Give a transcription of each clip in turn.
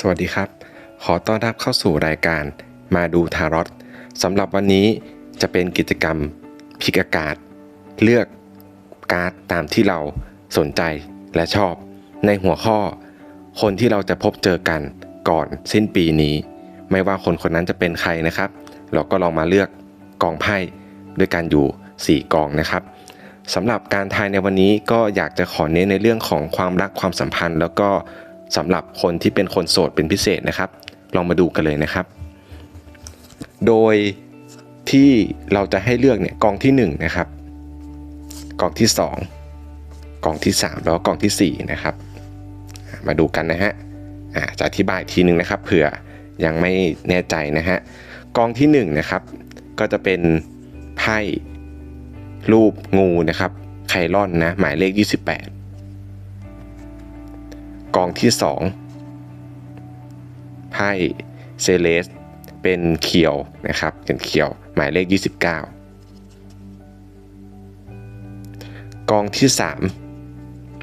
สวัสดีครับ ขอต้อนรับเข้าสู่รายการมาดูทารอตสำหรับวันนี้จะเป็นกิจกรรมพิกอากาศ เลือกการ์ดตามที่เราสนใจและชอบ ในหัวข้อ คนที่เราจะพบเจอกันก่อนสิ้นปีนี้ ไม่ว่าคนคนนั้นจะเป็นใครนะครับ เราก็ลองมาเลือกกองไพ่ด้วยกันอยู่ 4 กองนะครับสำหรับการทายในวันนี้ก็อยากจะขอเน้นในเรื่องของความรักความสัมพันธ์ แล้วก็ สำหรับคนที่เป็นคนโสดเป็นพิเศษนะครับ ลองมาดูกันเลยนะครับ โดยที่เราจะให้เลือกเนี่ยกองที่1นะครับกองที่ 2กองที่ 3 แล้วก็กองทีสี่4 นะครับ มาดูกันนะฮะอ่าจะอธิบายทีหนึ่งนะครับ เผื่อยังไม่แน่ใจนะฮะกองที่1นะครับก็จะเป็นไพ่รูปงูนะครับไคลอนนะหมายเลข 28 กองที่ 2ไพ่เซเลสเป็นเขียวนะครับเป็นเขียวหมายเลข 29 กองที่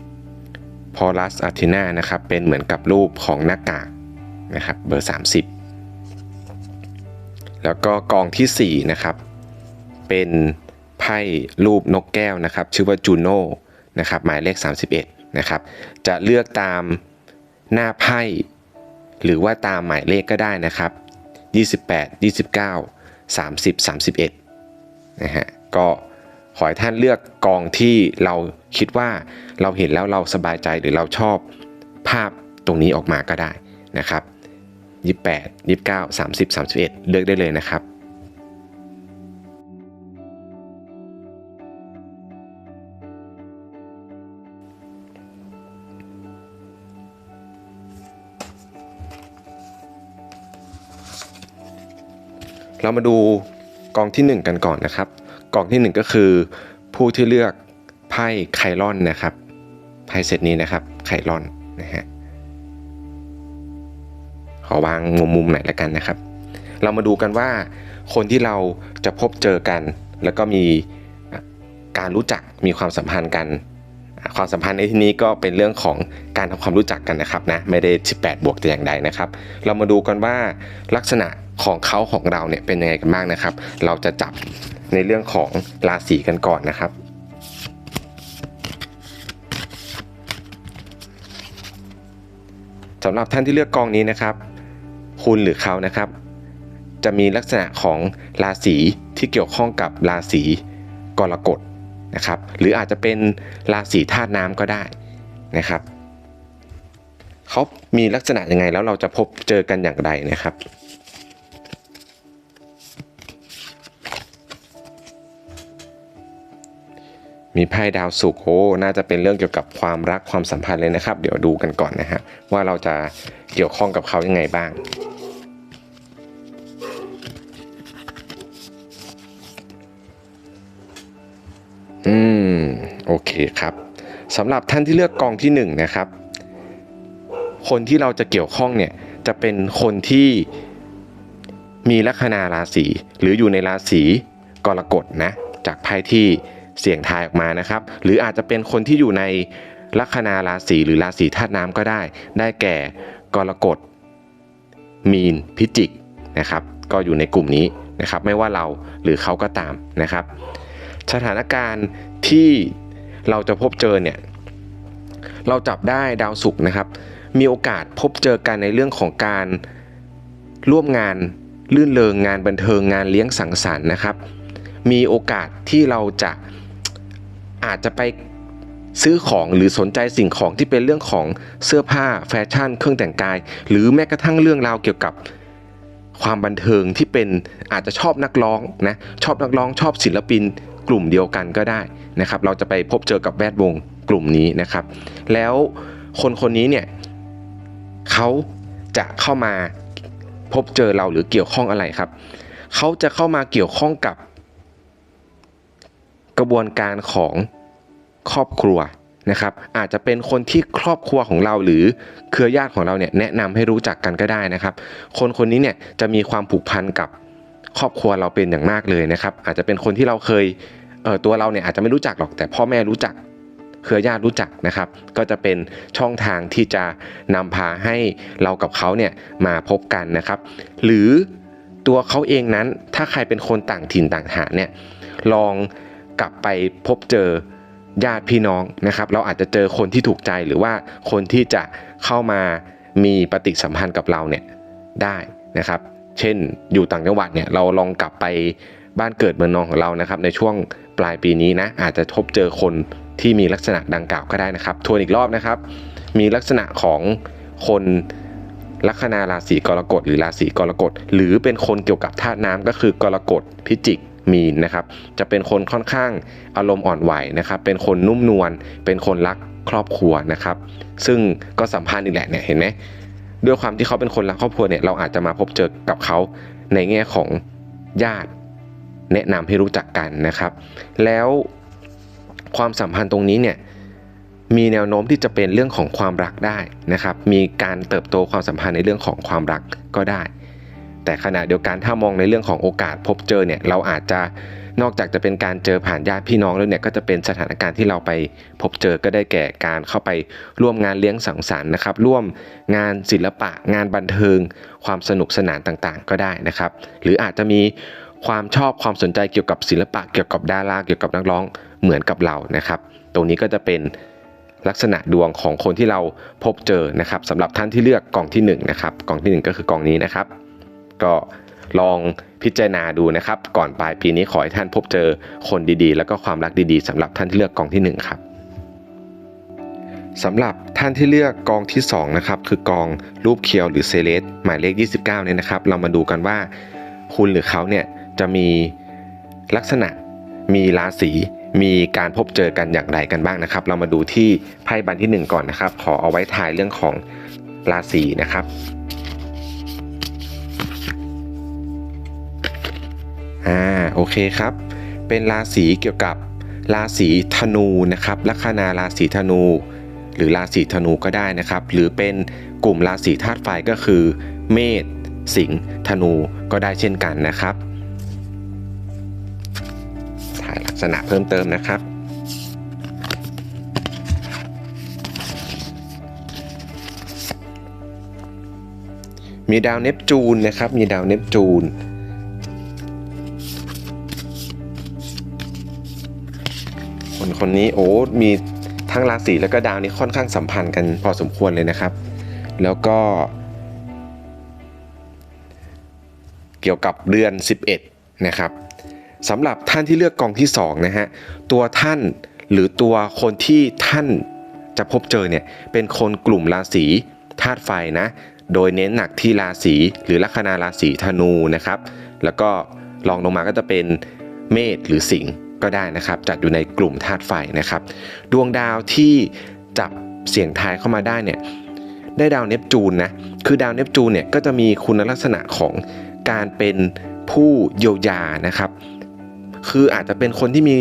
3 พอลัสอาร์ตินานะครับเป็นเหมือนกับรูปของหน้ากากนะครับเบอร์ 30 แล้วก็กองทีสี่4 นะครับ เป็นไพ่รูปนกแก้วนะครับ ชื่อว่าจูโน่นะครับหมายเลข 31 นะครับ จะเลือกตามหน้าไพ่ หรือว่าตามหมายเลขก็ได้นะครับ 28 29 30 31นะฮะก็ขอให้ท่านเลือกกองที่เราคิดว่าเราเห็นแล้วเราสบายใจหรือเราชอบภาพตรงนี้ออกมาก็ได้นะครับ 28 29 30 31 เลือกได้เลยนะครับ เรามาดูกองที่ 1 กันก่อนนะครับ กองที่ 1 ก็คือ ผู้ที่เลือกไพ่ไคลอนนะครับไพ่เซตนี้นะครับไคลอนนะฮะขอวางมุมมุมไหนแล้วกันนะครับ เรามาดูกันว่าคนที่เราจะพบเจอกัน แล้วก็มีการรู้จักมีความสัมพันธ์กัน ความสัมพันธ์ในที่นี้ก็เป็นเรื่องของการทำความรู้จักกันนะครับนะไม่ได้ 18 บวกแต่อย่างใดนะครับ เรามาดูกันว่าลักษณะ ของเขาของเราเนี่ยเป็นยังไงกันบ้างนะครับ เราจะจับในเรื่องของราศีกันก่อนนะครับสำหรับท่านที่เลือกกองนี้นะครับ คุณหรือเขานะครับ จะมีลักษณะของราศีที่เกี่ยวข้องกับราศีกรกฎนะครับ หรืออาจจะเป็นราศีธาตุน้ำก็ได้นะครับเขามีลักษณะยังไงแล้วเราจะพบเจอกันอย่างไรนะครับ มีไพ่ดาวสุกโอ้น่าจะเป็นเรื่องเกี่ยวกับความรักความสัมพันธ์เลยนะครับ เดี๋ยวดูกันก่อนนะฮะว่าเราจะเกี่ยวข้องกับเขายังไงบ้างอืมโอเคครับสำหรับท่านที่เลือกกองที่1นนะครับ คนที่เราจะเกี่ยวข้องเนี่ยจะเป็นคนที่มีลัคนาราศีหรืออยู่ในราศีกรกฎนะจากไพ่ที่ เสี่ยงทายออกมานะครับ หรืออาจจะเป็นคนที่อยู่ในลัคนาราศีหรือราศีธาตุน้ำก็ได้ ได้แก่กรกฎมีนพิจิกนะครับ ก็อยู่ในกลุ่มนี้นะครับ ไม่ว่าเราหรือเขาก็ตามนะครับ สถานการณ์ที่เราจะพบเจอเนี่ยเราจับได้ดาวศุกร์นะครับ มีโอกาสพบเจอกันในเรื่องของการร่วมงานลื่นเลงงานบันเทิงงานเลี้ยงสังสรรค์นะครับ มีโอกาสที่เราจะ อาจจะไปซื้อของหรือสนใจสิ่งของที่เป็นเรื่องของเสื้อผ้าแฟชั่น เครื่องแต่งกาย หรือแม้กระทั่งเรื่องราวเกี่ยวกับความบันเทิงที่เป็นอาจจะชอบนักร้องนะชอบนักร้องชอบศิลปินกลุ่มเดียวกันก็ได้นะครับ เราจะไปพบเจอกับแวดวงกลุ่มนี้นะครับ แล้วคนคนนี้เนี่ยเขาจะเข้ามาพบเจอเราหรือเกี่ยวข้องอะไรครับ เขาจะเข้ามาเกี่ยวข้องกับ กระบวนการของครอบครัวนะครับอาจจะเป็นคนที่ครอบครัวของเราหรือเครือญาติของเราเนี่ยแนะนำให้รู้จักกันก็ได้นะครับ คนคนนี้เนี่ยจะมีความผูกพันกับครอบครัวเราเป็นอย่างมากเลยนะครับ อาจจะเป็นคนที่เราเคยเออตัวเราเนี่ยอาจจะไม่รู้จักหรอกแต่พ่อแม่รู้จัก เครือญาติรู้จักนะครับ ก็จะเป็นช่องทางที่จะนำพาให้เรากับเขาเนี่ยมาพบกันนะครับ หรือตัวเขาเองนั้นถ้าใครเป็นคนต่างถิ่นต่างฐาเนี่ยลอง กลับไปพบเจอญาติพี่น้องนะครับ เราอาจจะเจอคนที่ถูกใจหรือว่าคนที่จะเข้ามามีปฏิสัมพันธ์กับเราเนี่ยได้นะครับ เช่นอยู่ต่างจังหวัดเนี่ยเราลองกลับไปบ้านเกิดเมืองนอนของเรานะครับ ในช่วงปลายปีนี้นะอาจจะพบเจอคนที่มีลักษณะดังกล่าวก็ได้นะครับ ทวนอีกรอบนะครับ มีลักษณะของคนลัคนาราศีกรกฎหรือราศีกรกฎหรือเป็นคนเกี่ยวกับธาตุน้ำก็คือกรกฎพิจิก มีนนะครับ จะเป็นคนค่อนข้างอารมณ์อ่อนไหวนะครับ เป็นคนนุ่มนวล เป็นคนรักครอบครัวนะครับ ซึ่งก็สัมพันธ์อีกแหละเนี่ยเห็นไหมด้วยความที่เขาเป็นคนรักครอบครัวเนี่ยเราอาจจะมาพบเจอกับเขาในแง่ของญาติ แนะนำให้รู้จักกันนะครับ แล้วความสัมพันธ์ตรงนี้เนี่ยมีแนวโน้มที่จะเป็นเรื่องของความรักได้นะครับ มีการเติบโตความสัมพันธ์ในเรื่องของความรักก็ได้ แต่ขณะเดียวกันถ้ามองในเรื่องของโอกาสพบเจอเนี่ยเราอาจจะนอกจากจะเป็นการเจอผ่านญาติพี่น้องแล้วเนี่ยก็จะเป็นสถานการณ์ที่เราไปพบเจอก็ได้แก่การเข้าไปร่วมงานเลี้ยงสังสรรค์นะครับร่วมงานศิลปะ งานบันเทิง ความสนุกสนานต่างๆ ก็ได้นะครับ หรืออาจจะมีความชอบความสนใจเกี่ยวกับศิลปะ เกี่ยวกับดาราเกี่ยวกับนักร้องเหมือนกับเรานะครับ ตรงนี้ก็จะเป็นลักษณะดวงของคนที่เราพบเจอนะครับสำหรับท่านที่เลือกกล่องที่1นะครับกล่องที่ 1 ก็คือกล่องนี้นะครับ ก็ลองพิจารณาดูนะครับ ก่อนปลายปีนี้ขอให้ท่านพบเจอคนดีๆ แล้วก็ความรักดีๆสำหรับท่านที่เลือกกองที่ 1 ครับสำหรับท่านที่เลือกกองที่2นะครับคือกองรูปเคียวหรือเซเลสหมายเลข 29เนี่ยนะครับ เรามาดูกันว่า คุณหรือเขาเนี่ยจะมีลักษณะมีราศีมีการพบเจอกันอย่างไรกันบ้างนะครับ เรามาดูที่ไพ่ใบที่ 1 ก่อนนะครับ ขอเอาไว้ทายเรื่องของราศีนะครับ อ่าโอเคครับ เป็นราศีเกี่ยวกับราศีธนูนะครับลัคนาราศีธนู หรือราศีธนูก็ได้นะครับ หรือเป็นกลุ่มราศีธาตุไฟก็คือ เมษสิงห์ธนูก็ได้เช่นกันนะครับถ่ายลักษณะเพิ่มเติมนะครับมีดาวเนปจูนนะครับ มีดาวเนปจูน คนนนี้โอ้ มีทั้งราศีแล้วก็ดาวนี้ค่อนข้างสัมพันธ์กันพอสมควรเลยนะครับ แล้วก็ เกี่ยวกับเดือน 11 นะครับสำหรับท่านที่เลือกกองที่2นะฮะตัวท่านหรือตัวคนที่ท่านจะพบเจอเนี่ยเป็นคนกลุ่มราศีธาตุไฟนะ โดยเน้นหนักที่ราศีหรือลัคนาราศีธนูนะครับ แล้วก็ลองลงมาก็จะเป็นเมษหรือสิงห์ ก็ได้นะครับ จัดอยู่ในกลุ่มธาตุไฟนะครับ ดวงดาวที่จับเสียงทายเข้ามาได้เนี่ยได้ดาวเนปจูนนะคือดาวเนปจูนเนี่ยก็จะมีคุณลักษณะของการเป็นผู้เยียวยานะครับ คืออาจจะเป็นคนที่มี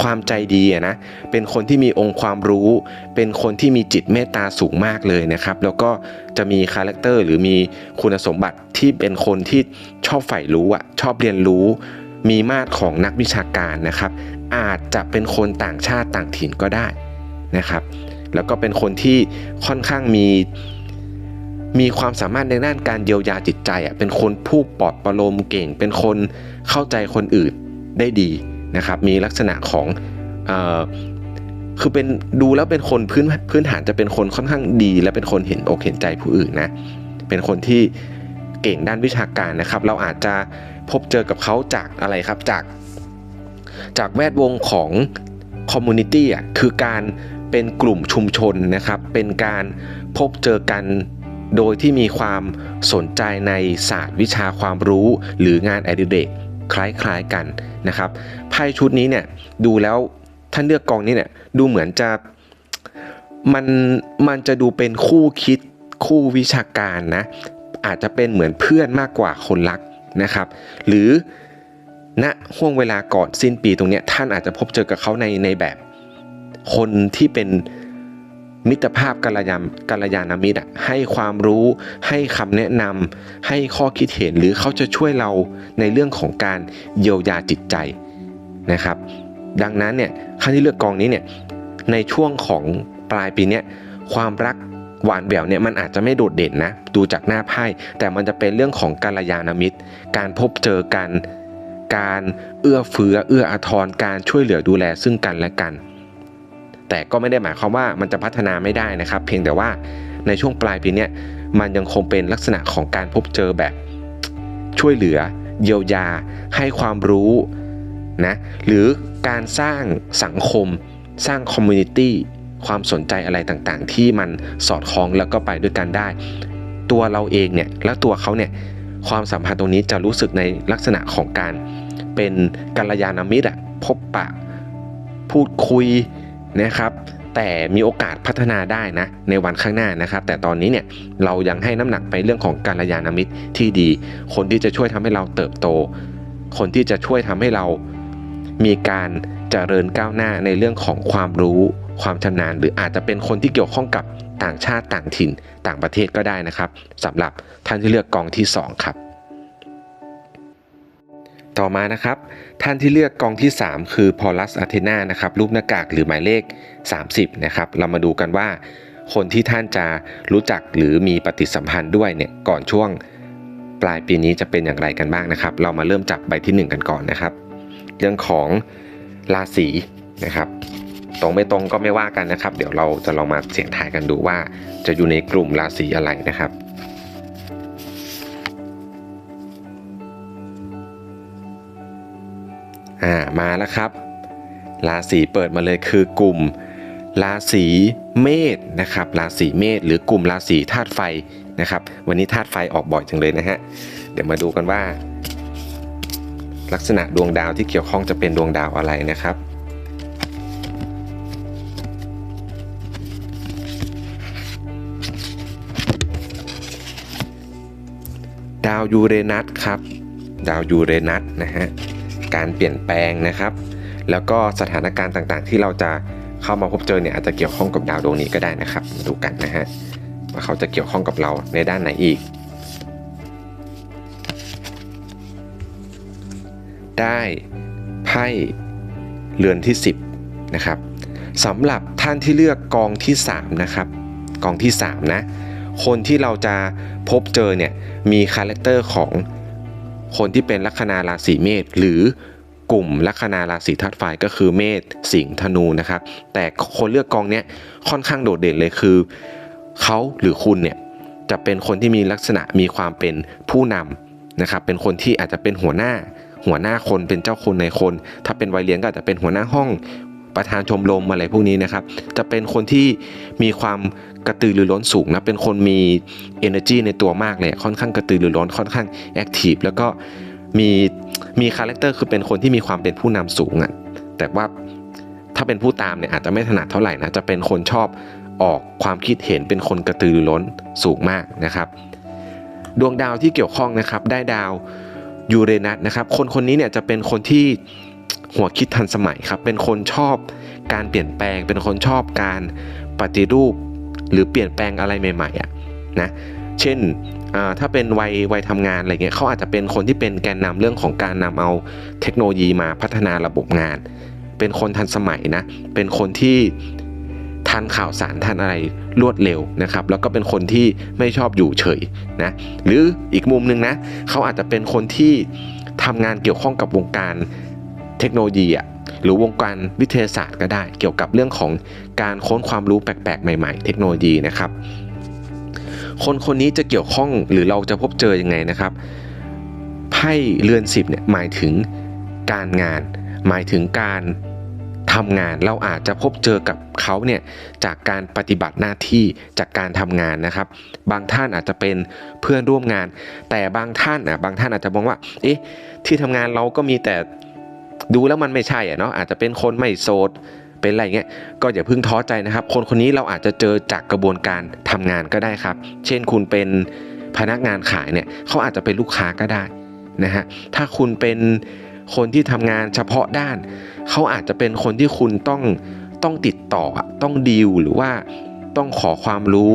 ความใจดีนะ เป็นคนที่มีองค์ความรู้ เป็นคนที่มีจิตเมตตาสูงมากเลยนะครับ แล้วก็จะมีคาแรคเตอร์หรือมีคุณสมบัติที่เป็นคนที่ชอบใฝ่รู้อะชอบเรียนรู้ มีมาตรของนักวิชาการนะครับ อาจจะเป็นคนต่างชาติต่างถิ่นก็ได้นะครับ แล้วก็เป็นคนที่ค่อนข้างมีมีความสามารถในด้านการเยียวยาจิตใจอะเป็นคนผู้ปลอดประโลมเก่ง เป็นคนเข้าใจคนอื่นได้ดีนะครับ มีลักษณะของเออคือเป็นดูแล้วเป็นคนพื้นพื้นฐานจะเป็นคนค่อนข้างดี และเป็นคนเห็นอกเห็นใจผู้อื่นนะเป็นคนที่เก่งด้านวิชาการนะครับ เราอาจจะ พบเจอกับเขาจากอะไรครับจากจากแวดวงของคอมมูนิตี้อะคือการเป็นกลุ่มชุมชนนะครับ เป็นการพบเจอกันโดยที่มีความสนใจในศาสตร์วิชาความรู้หรืองานอดิเรกคล้ายๆกันนะครับไพ่ชุดนี้เนี่ยดูแล้วท่านเลือกกองนี้เนี่ยดูเหมือนจะมันมันจะดูเป็นคู่คิดคู่วิชาการนะอาจจะเป็นเหมือนเพื่อนมากกว่าคนรัก นะครับ หรือณห่วงเวลาก่อนสิ้นปีตรงนี้ท่านอาจจะพบเจอกับเขาในในแบบ คนที่เป็นมิตรภาพกัลยาณกัลยาณมิตรอะให้ความรู้ให้คำแนะนำให้ข้อคิดเห็นหรือเขาจะช่วยเราในเรื่องของการเยียวยาจิตใจนะครับ ดังนั้นเนี่ยขั้นที่เลือกกองนี้เนี่ยในช่วงของปลายปีเนี้ยความรัก หวานแหววเนี่ยมันอาจจะไม่โดดเด่นนะดูจากหน้าไพ่แต่มันจะเป็นเรื่องของการยานามิตร การพบเจอกัน การเอื้อเฟื้อเอื้ออาทรการช่วยเหลือดูแลซึ่งกันและกัน แต่ก็ไม่ได้หมายความว่ามันจะพัฒนาไม่ได้นะครับ เพียงแต่ว่าในช่วงปลายปีเนี้ยมันยังคงเป็นลักษณะของการพบเจอแบบช่วยเหลือ เยียวยา ให้ความรู้นะหรือการสร้างสังคมสร้างคอมมูนิตี้ ความสนใจอะไรต่างๆ ที่มันสอดคล้องแล้วก็ไปด้วยกันได้ ตัวเราเองเนี่ยและตัวเขาเนี่ยความสัมพันธ์ตรงนี้จะรู้สึกในลักษณะของการเป็นกัลยาณมิตรอะพบปะพูดคุยนะครับแต่มีโอกาสพัฒนาได้นะในวันข้างหน้านะครับ แต่ตอนนี้เนี่ยเรายังให้น้ำหนักไปเรื่องของกัลยาณมิตรที่ดี คนที่จะช่วยทำให้เราเติบโต คนที่จะช่วยทำให้เรามีการเจริญก้าวหน้าในเรื่องของความรู้ ความชำนาญ หรืออาจจะเป็นคนที่เกี่ยวข้องกับต่างชาติต่างถิ่นต่างประเทศก็ได้นะครับสำหรับท่านที่เลือกกองที่ 2 ครับ ต่อมานะครับ ท่านที่เลือกกองที่ 3 คือพอลัสอาเทนานะครับรูปหน้ากากหรือหมายเลข 30 นะครับ เรามาดูกันว่า คนที่ท่านจะรู้จักหรือมีปฏิสัมพันธ์ด้วยเนี่ยก่อนช่วงปลายปีนี้จะเป็นอย่างไรกันบ้างนะครับ เรามาเริ่มจากใบที่ 1 กันก่อนนะครับ เรื่องของราศีนะครับ ตรงไม่ตรงก็ไม่ว่ากันนะครับ เดี๋ยวเราจะลองมาเสี่ยงทายกันดูว่า จะอยู่ในกลุ่มราศีอะไรนะครับอ่ามาแล้วครับ ราศีเปิดมาเลยคือกลุ่มราศีเมษนะครับ ราศีเมษหรือกลุ่มราศีธาตุไฟนะครับ วันนี้ธาตุไฟออกบ่อยจังเลยนะฮะเดี๋ยวมาดูกันว่า ลักษณะดวงดาวที่เกี่ยวข้องจะเป็นดวงดาวอะไรนะครับาวยูเรนัสครับ ดาวยูเรนัสนะฮะ การเปลี่ยนแปลงนะครับ แล้วก็สถานการณ์ต่างๆ ที่เราจะเข้ามาพบเจอเนี่ยอาจจะเกี่ยวข้องกับดาวดวงนี้ก็ได้นะครับ มาดูกันนะฮะว่าเขาจะเกี่ยวข้องกับเราในด้านไหนอีก ได้ไพ่เรือนที่ 10นะครับสำหรับท่านที่เลือกกองที่3นะครับกองที่3นะคนที่เราจะ พบเจอเนี่ยมีคาแรคเตอร์ของคนที่เป็นลัคนาราศีเมษหรือกลุ่มลัคนาราศีธาตุไฟก็คือเมษสิงห์ธนูนะครับ แต่คนเลือกกองเนี้ยค่อนข้างโดดเด่นเลยคือเขาหรือคุณเนี่ยจะเป็นคนที่มีลักษณะมีความเป็นผู้นำนะครับ เป็นคนที่อาจจะเป็นหัวหน้า หัวหน้าคนเป็นเจ้าคนในคน ถ้าเป็นวัยเรียนก็อาจจะเป็นหัวหน้าห้องประธานชมรมอะไรพวกนี้นะครับ จะเป็นคนที่มีความ กระตือรือร้นสูงนะเป็นคนมี energy ในตัวมากเลยค่อนข้างกระตือรือร้นค่อนข้าง active แล้วก็มีมีคาแรคเตอร์คือเป็นคนที่มีความเป็นผู้นำสูงอะ่ะแต่ว่าถ้าเป็นผู้ตามเนี่ยอาจจะไม่ถนัดเท่าไหร่นะจะเป็นคนชอบออกความคิดเห็นเป็นคนกระตือรือร้นสูงมากนะครับ ดวงดาวที่เกี่ยวข้องนะครับ ได้ดาวยูเรนัสนะครับ คนคนนี้เนี่ยจะเป็นคนที่หัวคิดทันสมัยครับ เป็นคนชอบการเปลี่ยนแปลง เป็นคนชอบการปฏิรูป หรือเปลี่ยนแปลงอะไรใหม่ๆอะนะเช่นถ้าเป็นวัยวัยทำงานอะไรเงี้ยเขาอาจจะเป็นคนที่เป็นแกนนำเรื่องของการนำเอาเทคโนโลยีมาพัฒนาระบบงาน เป็นคนทันสมัยนะเป็นคนที่ทันข่าวสารทันอะไรรวดเร็วนะครับ แล้วก็เป็นคนที่ไม่ชอบอยู่เฉยนะหรืออีกมุมหนึ่งนะเขาอาจจะเป็นคนที่ทำงานเกี่ยวข้องกับวงการเทคโนโลยีอะ หรือวงการวิทยาศาสตร์ก็ได้ เกี่ยวกับเรื่องของการค้นความรู้แปลกๆ ใหม่ๆ เทคโนโลยีนะครับ คนคนนี้จะเกี่ยวข้องหรือเราจะพบเจอยังไงนะครับไพ่เรือนสิบเนี่ยหมายถึงการงาน หมายถึงการทำงานเราอาจจะพบเจอกับเขาเนี่ยจากการปฏิบัติหน้าที่จากการทำงานนะครับ บางท่านอาจจะเป็นเพื่อนร่วมงาน แต่บางท่านอะบางท่านอาจจะมองว่าเอ๊ะที่ทำงานเราก็มีแต่ ดูแล้วมันไม่ใช่อะเนาะอาจจะเป็นคนไม่โสดเป็นอะไรเงี้ยก็อย่าเพิ่งท้อใจนะครับ คนคนนี้เราอาจจะเจอจากกระบวนการทำงานก็ได้ครับ เช่นคุณเป็นพนักงานขายเนี่ยเขาอาจจะเป็นลูกค้าก็ได้นะฮะถ้าคุณเป็นคนที่ทำงานเฉพาะด้าน เขาอาจจะเป็นคนที่คุณต้องต้องติดต่อต้องดีลหรือว่าต้องขอความรู้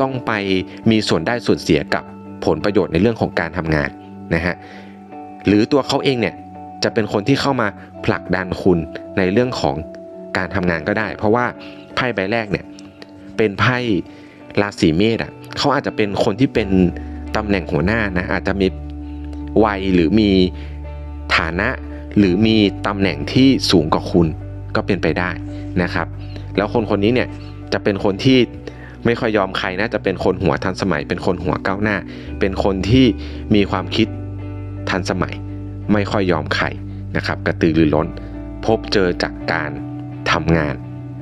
ต้องไปมีส่วนได้ส่วนเสียกับผลประโยชน์ในเรื่องของการทำงานนะฮะหรือตัวเขาเองเนี่ย จะเป็นคนที่เข้ามาผลักดันคุณในเรื่องของการทำงานก็ได้ เพราะว่าไพ่ใบแรกเนี่ยเป็นไพ่ราศีเมษอะเขาอาจจะเป็นคนที่เป็นตำแหน่งหัวหน้านะอาจจะมีวัยหรือมีฐานะหรือมีตำแหน่งที่สูงกว่าคุณก็เป็นไปได้นะครับ แล้วคนคนนี้เนี่ยจะเป็นคนที่ไม่ค่อยยอมใครนะจะเป็นคนหัวทันสมัย เป็นคนหัวก้าวหน้า เป็นคนที่มีความคิดทันสมัย ไม่ค่อยยอมใครนะครับ กระตือรือร้น พบเจอจากการทำงาน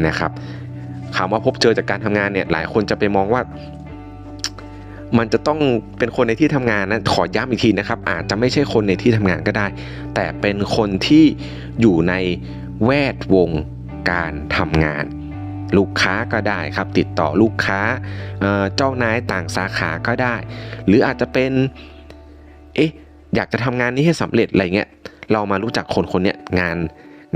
นะครับคำว่าพบเจอจากการทำงานเนี่ยหลายคนจะไปมองว่า มันจะต้องเป็นคนในที่ทำงานนะขอย้ำอีกทีนะครับ อาจจะไม่ใช่คนในที่ทำงานก็ได้ แต่เป็นคนที่อยู่ในแวดวงการทำงาน ลูกค้าก็ได้ครับ ติดต่อลูกค้าเจ้านายต่างสาขาก็ได้ หรืออาจจะเป็นเอ๊ะ อยากจะทำงานนี้ให้สำเร็จอะไรเงี้ยเรามารู้จักคนคนนี้งาน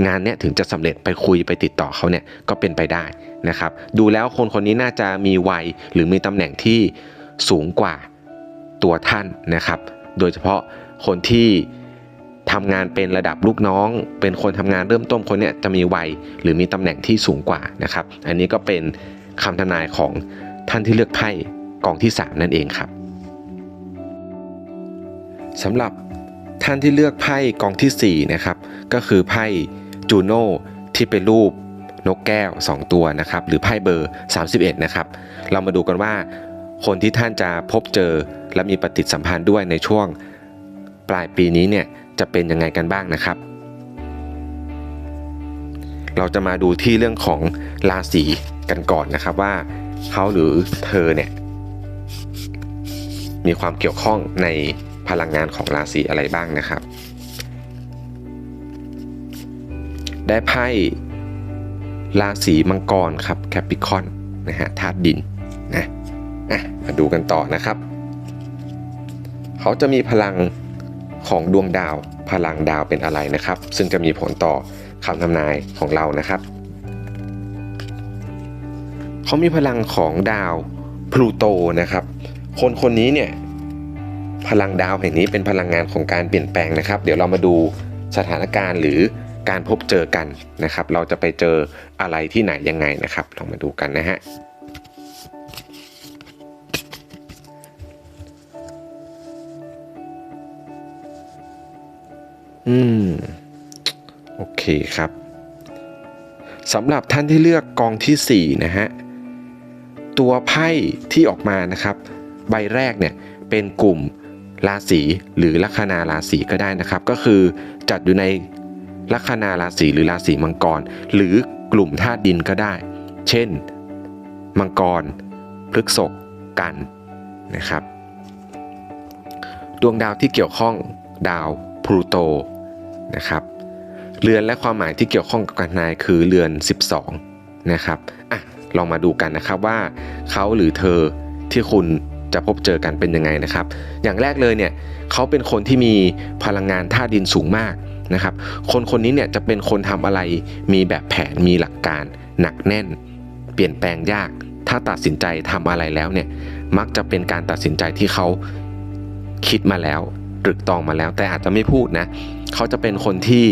งานเนี้ยถึงจะสำเร็จไปคุยไปติดต่อเขาเนี่ยก็เป็นไปได้นะครับ ดูแล้วคนคนนี้น่าจะมีวัยหรือมีตำแหน่งที่สูงกว่าตัวท่านนะครับ โดยเฉพาะคนที่ทำงานเป็นระดับลูกน้อง เป็นคนทำงานเริ่มต้นคนเนี้ยจะมีวัยหรือมีตำแหน่งที่สูงกว่านะครับ อันนี้ก็เป็นคำทำนายของท่านที่เลือกไพ่กองที่ 3 นั่นเองครับ สำหรับท่านที่เลือกไพ่กองทีสี่4นะครับก็คือไพ่จูโน่ที่เป็นรูปนกแก้ว 2 ตัวนะครับหรือไพ่เบอร์ 31 นะครับ เรามาดูกันว่า คนที่ท่านจะพบเจอและมีปฏิสัมพันธ์ด้วยในช่วงปลายปีนี้เนี่ยจะเป็นยังไงกันบ้างนะครับ เราจะมาดูที่เรื่องของราศีกันก่อนนะครับว่าเขาหรือเธอเนี่ยมีความเกี่ยวข้องใน พลังงานของราศีอะไรบ้างนะครับ ได้ไพ่ราศีมังกรครับแคปิคอนนะฮะธาตุดินนะอะมาดูกันต่อนะครับ เขาจะมีพลังของดวงดาวพลังดาวเป็นอะไรนะครับ ซึ่งจะมีผลต่อคำทำนายของเรานะครับ เขามีพลังของดาวพลูโตนะครับ คนคนนี้เนี่ย พลังดาวแห่งนี้เป็นพลังงานของการเปลี่ยนแปลงนะครับ เดี๋ยวเรามาดูสถานการณ์หรือการพบเจอกันนะครับ เราจะไปเจออะไรที่ไหนยังไงนะครับลองมาดูกันนะฮะอืม โอเคครับสำหรับท่านที่เลือกกองที่ 4 นะฮะ ตัวไพ่ที่ออกมานะครับ ใบแรกเนี่ยเป็นกลุ่ม ราศีหรือลัคนาราศีก็ได้นะครับ ก็คือจัดอยู่ในลัคนาราศีหรือราศีมังกร หรือกลุ่มธาตุดินก็ได้ เช่น มังกรพฤกษกกันนะครับ ดวงดาวที่เกี่ยวข้องดาวพลูโตนะครับเรือนและความหมายที่เกี่ยวข้องกับการนายคือเรือน 12 นะครับอะลองมาดูกันนะครับว่าเขาหรือเธอที่คุณ จะพบเจอกันเป็นยังไงนะครับ อย่างแรกเลยเนี่ยเขาเป็นคนที่มีพลังงานธาดินสูงมากนะครับ คนคนนี้เนี่ยจะเป็นคนทำอะไรมีแบบแผนมีหลักการ หนักแน่น เปลี่ยนแปลงยาก ถ้าตัดสินใจทำอะไรแล้วเนี่ยมักจะเป็นการตัดสินใจที่เขาคิดมาแล้วตรึกตรองมาแล้ว แต่อาจจะไม่พูดนะเขาจะเป็นคนที่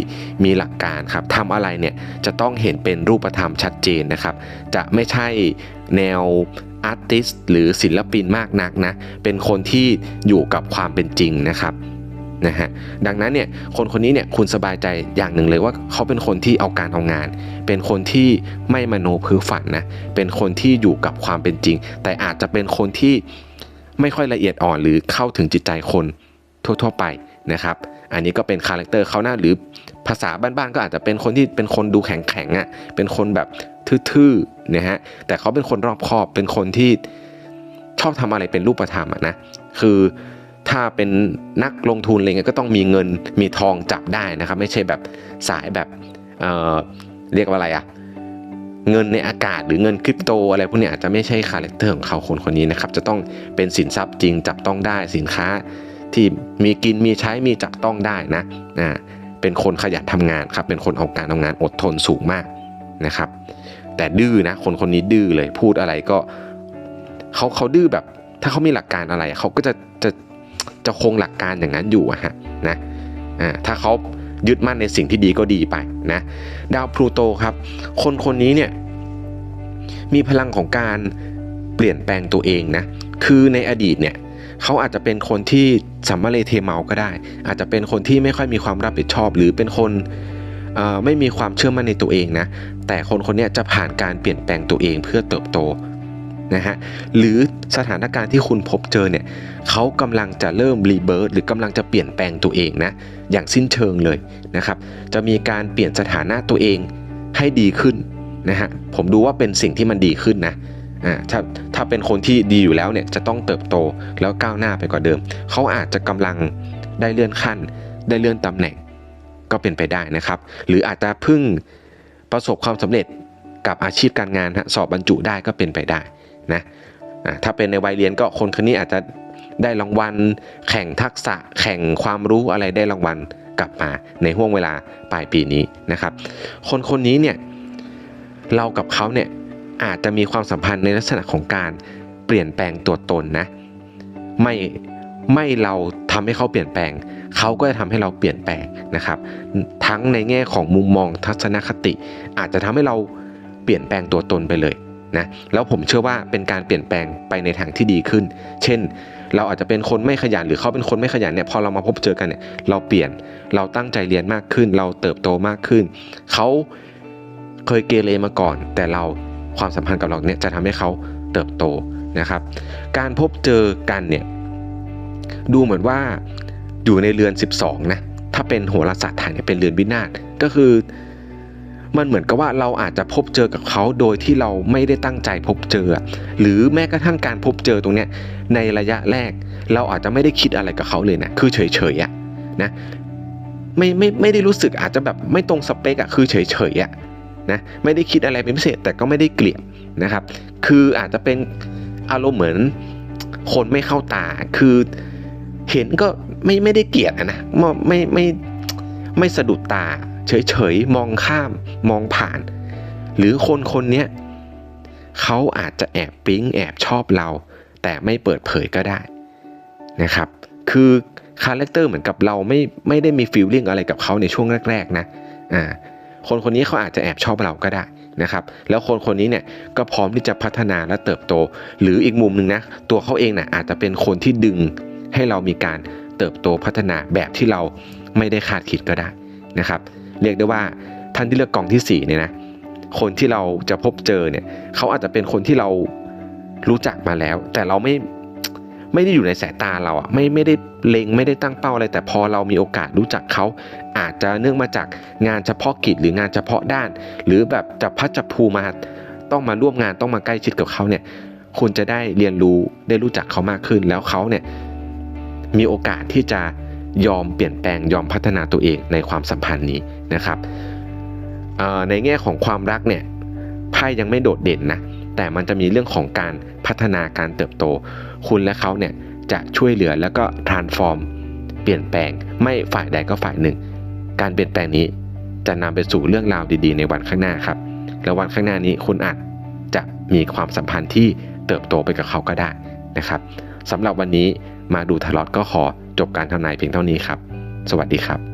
มีหลักการครับทำอะไรเนี่ยจะต้องเห็นเป็นรูปธรรมชัดเจนนะครับ จะไม่ใช่แนว อาร์ติสหรือศิลปินมากนักนะ เป็นคนที่อยู่กับความเป็นจริงนะครับนะฮะดังนั้นเนี่ยคนคนนี้เนี่ยคุณสบายใจอย่างหนึ่งเลยว่าเขาเป็นคนที่เอาการเอางาน เป็นคนที่ไม่มโนเพ้อฝันนะเป็นคนที่อยู่กับความเป็นจริง แต่อาจจะเป็นคนที่ไม่ค่อยละเอียดอ่อนหรือเข้าถึงจิตใจคนทั่ว ๆ ไปนะครับ อันนี้ก็เป็นคาแรคเตอร์เขาหน้าหรือภาษาบ้านๆก็อาจจะเป็นคนที่เป็นคนดูแข็งๆอะเป็นคนแบบ ทื่อๆนะฮะแต่เขาเป็นคนรอบคอบเป็นคนที่ชอบทำอะไรเป็นรูปธรรมอะนะคือถ้าเป็นนักลงทุนอะไรเงี้ยก็ต้องมีเงินมีทองจับได้นะครับ ไม่ใช่แบบสายแบบเเรียกว่าอะไรอะเงินในอากาศหรือเงินคริปโตอะไรพวกนี้อาจจะไม่ใช่คาแรคเตอร์ของเขาคนคนนี้นะครับ จะต้องเป็นสินทรัพย์จริงจับต้องได้สินค้าที่มีกินมีใช้มีจับต้องได้นะอ่าเป็นคนขยันทำงานครับเป็นคนเอาการทำงานอดทนสูงมากนะครับ แต่ดื้อนะคนคนนี้ดื้อเลยพูดอะไรก็เขาเขาดื้อแบบ ถ้าเขามีหลักการอะไรเขาก็จะจะจะคงหลักการอย่างนั้นอยู่อะฮะนะอ่าถ้าเขายึดมั่นในสิ่งที่ดีก็ดีไปนะดาวพลูโตครับ คนคนนี้เนี่ยมีพลังของการเปลี่ยนแปลงตัวเองนะคือในอดีตเนี่ยเขาอาจจะเป็นคนที่สัมมาเลเทเมาก็ได้ อาจจะเป็นคนที่ไม่ค่อยมีความรับผิดชอบ หรือเป็นคน ไม่มีความเชื่อมั่นในตัวเองนะ แต่คนคนนี้จะผ่านการเปลี่ยนแปลงตัวเองเพื่อเติบโตนะฮะหรือสถานการณ์ที่คุณพบเจอเนี่ยเขากำลังจะเริ่มรีเบิร์ตหรือกำลังจะเปลี่ยนแปลงตัวเองนะอย่างสิ้นเชิงเลยนะครับ จะมีการเปลี่ยนสถานะตัวเองให้ดีขึ้นนะฮะผมดูว่าเป็นสิ่งที่มันดีขึ้นนะอ่าถ้าถ้าเป็นคนที่ดีอยู่แล้วเนี่ยจะต้องเติบโตแล้วก้าวหน้าไปกว่าเดิม เขาอาจจะกำลังได้เลื่อนขั้น ได้เลื่อนตำแหน่ง ก็เป็นไปได้นะครับ หรืออาจจะพิ่งประสบความสำเร็จกับอาชีพการงานสอบบรรจุได้ก็เป็นไปได้นะถ้าเป็นในวัยเรียนก็คนคนนี้อาจจะได้รางวัล แข่งทักษะ แข่งความรู้อะไรได้รางวัลกลับมาในห่วงเวลาปลายปีนี้นะครับ คนคนนี้เนี่ยเรากับเขาเนี่ยอาจจะมีความสัมพันธ์ในลักษณะของการเปลี่ยนแปลงตัวตนนะไม่ไม่เรา ทำให้เขาเปลี่ยนแปลง เขาก็จะทำให้เราเปลี่ยนแปลงนะครับ ทั้งในแง่ของมุมมองทัศนคติ อาจจะทำให้เราเปลี่ยนแปลงตัวตนไปเลยนะแล้วผมเชื่อว่าเป็นการเปลี่ยนแปลงไปในทางที่ดีขึ้น เช่น เราอาจจะเป็นคนไม่ขยันหรือเขาเป็นคนไม่ขยันเนี่ยพอเรามาพบเจอกันเนี่ยเราเปลี่ยนเราตั้งใจเรียนมากขึ้น เราเติบโตมากขึ้น เขาเคยเกเรมาก่อน แต่เราความสัมพันธ์กับเราเนี่ยจะทำให้เขาเติบโตนะครับ การพบเจอกันเนี่ย ดูเหมือนว่าอยู่ในเรือน 12 นะ ถ้าเป็นโหราศาสตร์ไทยเนี่ยเป็นเรือนวินาศก็คือมันเหมือนกับว่าเราอาจจะพบเจอกับเขาโดยที่เราไม่ได้ตั้งใจพบเจอ หรือแม้กระทั่งการพบเจอตรงเนี้ยในระยะแรก เราอาจจะไม่ได้คิดอะไรกับเขาเลยนะคือเฉยๆอะนะไม่ไม่ไม่ได้รู้สึกอาจจะแบบไม่ตรงสเปกอะคือเฉยๆอะนะไม่ได้คิดอะไรเป็นพิเศษแต่ก็ไม่ได้เกลียดนะครับ คืออาจจะเป็นอารมณ์เหมือนคนไม่เข้าตาคือ เห็นก็ไม่ไม่ได้เกลียดอะนะไม่ไม่ไม่ไม่สะดุดตา เฉยๆ มองข้ามมองผ่าน หรือคนคนเนี้ยเขาอาจจะแอบปิ๊งแอบชอบเรา แต่ไม่เปิดเผยก็ได้นะครับ คือคาแรคเตอร์เหมือนกับเราไม่ไม่ได้มีฟีลลิ่งอะไรกับเขาในช่วงแรก ๆ นะอ่าคนคนนี้เขาอาจจะแอบชอบเราก็ได้นะครับ แล้วคนคนนี้เนี่ยก็พร้อมที่จะพัฒนาและเติบโต หรืออีกมุมหนึ่งนะตัวเขาเองนะ่ะอาจจะเป็นคนที่ดึง ให้เรามีการเติบโตพัฒนาแบบที่เราไม่ได้คาดคิดก็ได้นะครับ เรียกได้ว่าท่านที่เลือกกองที่4เนี่ยนะคนที่เราจะพบเจอเนี่ยเขาอาจจะเป็นคนที่เรารู้จักมาแล้ว แต่เราไม่ไม่ได้อยู่ในสายตาเราอะไม่ไม่ได้เลงไม่ได้ตั้งเป้าอะไร แต่พอเรามีโอกาสรู้จักเขาอาจจะเนื่องมาจากงานเฉพาะกิจหรืองานเฉพาะด้าน หรือแบบจับพัดจับภูมาต้องมาร่วมงานต้องมาใกล้ชิดกับเขาเนี่ยคุณจะได้เรียนรู้ได้รู้จักเขามากขึ้นแล้วเขาเนี่ย มีโอกาสที่จะยอมเปลี่ยนแปลงยอมพัฒนาตัวเองในความสัมพันธ์นี้นะครับในแง่ของความรักเนี่ยไพ่ยังไม่โดดเด่นนะแต่มันจะมีเรื่องของการพัฒนาการเติบโต คุณและเขาเนี่ยจะช่วยเหลือแล้วก็ transform เปลี่ยนแปลงไม่ฝ่ายใดก็ฝ่ายหนึ่ง การเปลี่ยนแปลงนี้จะนำไปสู่เรื่องราวดีๆ ในวันข้างหน้าครับ แล้ววันข้างหน้านี้คุณอาจจะมีความสัมพันธ์ที่เติบโตไปกับเขาก็ได้นะครับสำหรับวันนี้ มาดูทารอตก็ขอจบการทำนายเพียงเท่านี้ครับ สวัสดีครับ